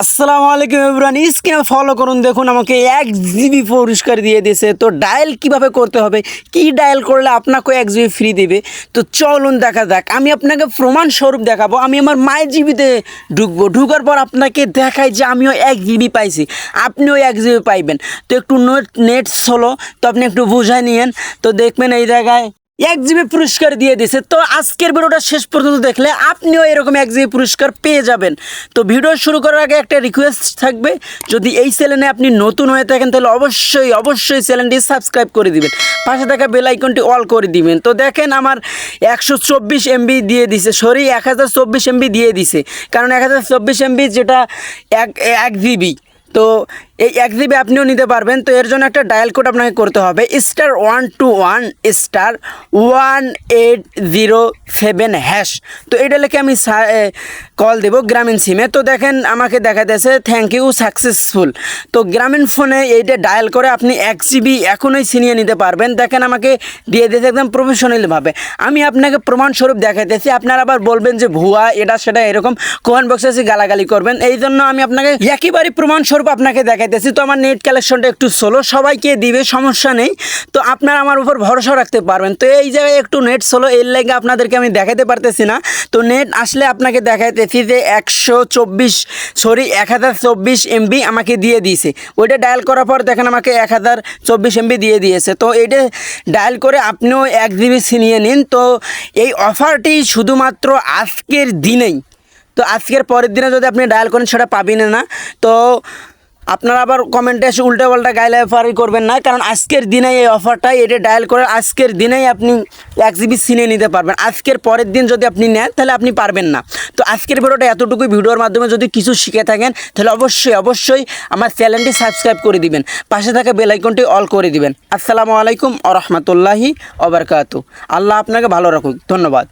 আসসালামু আলাইকুম ইবরান স্ক্রিনে ফলো করুন, দেখুন আমাকে এক জিবি পুরস্কার দিয়ে দিয়েছে। তো ডায়াল কীভাবে করতে হবে? কি ডায়াল করলে আপনাকে এক জিবি ফ্রি দেবে? তো চলুন দেখা যাক। আমি আপনাকে প্রমাণ স্বরূপ দেখাবো। আমি আমার মায়ের জিবিতে ঢুকবো। ঢুকার পর আপনাকে দেখাই যে আমিও এক জিবি পাইছি। আপনিও এক জিবি পাইবেন। তো একটু নেট নেট হলো তো আপনি একটু বুঝাই নিয়েন। তো দেখবেন এই জায়গায় এক জিবি পুরস্কার দিয়ে দিছে। তো আজকের ভিডিওটা শেষ পর্যন্ত দেখলে আপনিও এরকম এক জিবি পুরস্কার পেয়ে যাবেন। তো ভিডিও শুরু করার আগে একটা রিকোয়েস্ট থাকবে, যদি এই চ্যানেলে আপনি নতুন হয়ে থাকেন, তাহলে অবশ্যই অবশ্যই চ্যানেলটি সাবস্ক্রাইব করে দিবেন। পাশে থাকা বেল আইকনটি অল করে দিবেন। তো দেখেন আমার একশো চব্বিশ এমবি দিয়ে দিছে। সরি এক হাজার চব্বিশ এমবি দিয়ে দিছে। কারণ এক হাজার চব্বিশ এমবি যেটা এক এক জিবি। তো এই এক জিবি আপনিও নিতে পারবেন। তো এর জন্য একটা ডায়াল কোড আপনাকে করতে হবে। Star one two one star one eight zero seven hash তো এটা লিখে আমি কল দেবো গ্রামীণ সিমে তো দেখেন আমাকে দেখা যাচ্ছে থ্যাংক ইউ সাকসেসফুল তো গ্রামীণ ফোনে এইটা ডায়াল করে আপনি এক জিবি এখনই ছিনিয়ে নিতে পারবেন। দেখেন আমাকে দিয়ে দিয়েছে একদম প্রফেশনালভাবে আমি আপনাকে প্রমাণস্বরূপ দেখাইতেছি। আপনারা আবার বলবেন যে, ভুয়া, এটা, সেটা এরকম কমেন্ট বক্সে গালাগালি করবেন। এই জন্য আমি আপনাকে একেবারেই প্রমাণস্বরূপ আপনাকে দেখাইতেছি। তো আমার নেট কালেকশনটা একটু সোলো সবাইকে দিবে, সমস্যা নেই। তো আপনারা আমার উপর ভরসা রাখতে পারবেন। তো এই জায়গায় একটু নেট সোলো এর লেগে আপনাদেরকে আমি দেখাতে পারতেছি না। তো নেট আসলে আপনাকে দেখাইতেছি যে একশো চব্বিশ সরি এক হাজার চব্বিশ এমবি আমাকে দিয়ে দিয়েছে। ওইটা ডায়াল করার পর দেখেন আমাকে এক হাজার চব্বিশ এমবি দিয়ে দিয়েছে। তো এটা ডায়াল করে আপনিও এক জিবি ছিনিয়ে নিন। তো এই অফারটি শুধুমাত্র আজকের দিনেই। তো আজকের পরের দিনে যদি আপনি ডায়াল করেন, সেটা পাবেন না। তো আপনারা আবার কমেন্টে এসে উল্টা পাল্টা গাইলে ফারি করবেন না, কারণ আজকের দিনে এই অফারটাই এটা ডায়াল করে আজকের দিনেই আপনি এক জিবি সিনে নিতে পারবেন। আজকের পরের দিন যদি আপনি নেন, তাহলে আপনি পারবেন না। তো আজকের ভিডিওটা এতটুকুই, ভিডিওর মাধ্যমে যদি কিছু শিখে থাকেন, তাহলে অবশ্যই অবশ্যই আমার চ্যানেলটি সাবস্ক্রাইব করে দিবেন। পাশে থাকা বেল আইকনটি অল করে দিবেন। আসসালামু আলাইকুম আ রহমতুল্লাহি অবরকাতু আল্লাহ আপনাকে ভালো রাখুক। ধন্যবাদ।